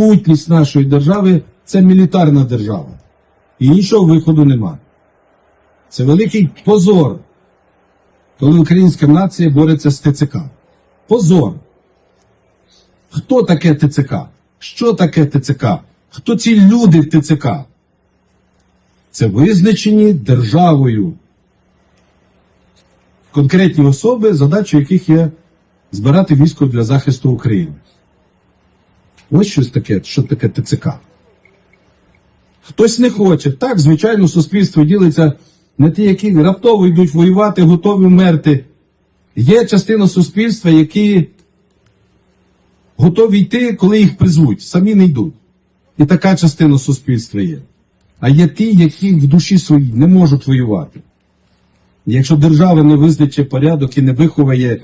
Сутність нашої держави це мілітарна держава. І іншого виходу немає. Це великий позор, коли українська нація бореться з ТЦК. Позор. Хто таке ТЦК? Що таке ТЦК? Хто ці люди в ТЦК? Це визначені державою конкретні особи, задачою яких є збирати військо для захисту України. Ось щось таке, що таке ТЦК. Хтось не хоче. Так, звичайно, суспільство ділиться на ті, які раптово йдуть воювати, готові вмерти. Є частина суспільства, які готові йти, коли їх призвуть, самі не йдуть. І така частина суспільства є. А є ті, які в душі своїй не можуть воювати. Якщо держава не визначить порядок і не виховає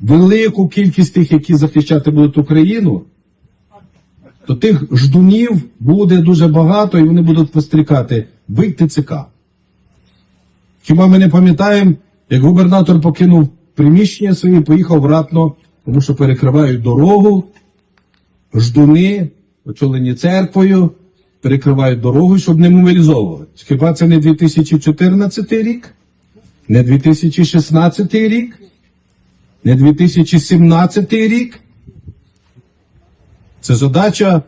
велику кількість тих, які захищати будуть Україну, то тих ждунів буде дуже багато, і вони будуть пострікати бить ТЦК. Хіба ми не пам'ятаємо, як губернатор покинув приміщення своє і поїхав в Ратно, тому що перекривають дорогу, ждуни, очолені церквою, перекривають дорогу, щоб не мобілізовувати. Хіба це не 2014 рік? Не 2016 рік? Не 2017 рік? Це задача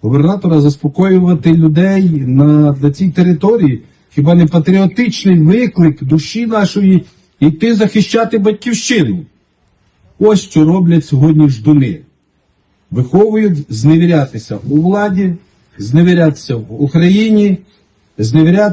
губернатора заспокоювати людей на, на цій території. Хіба не патріотичний виклик душі нашої йти захищати батьківщину? Ось що роблять сьогодні ждуни. Виховують зневірятися у владі, зневірятися в Україні, зневірятися.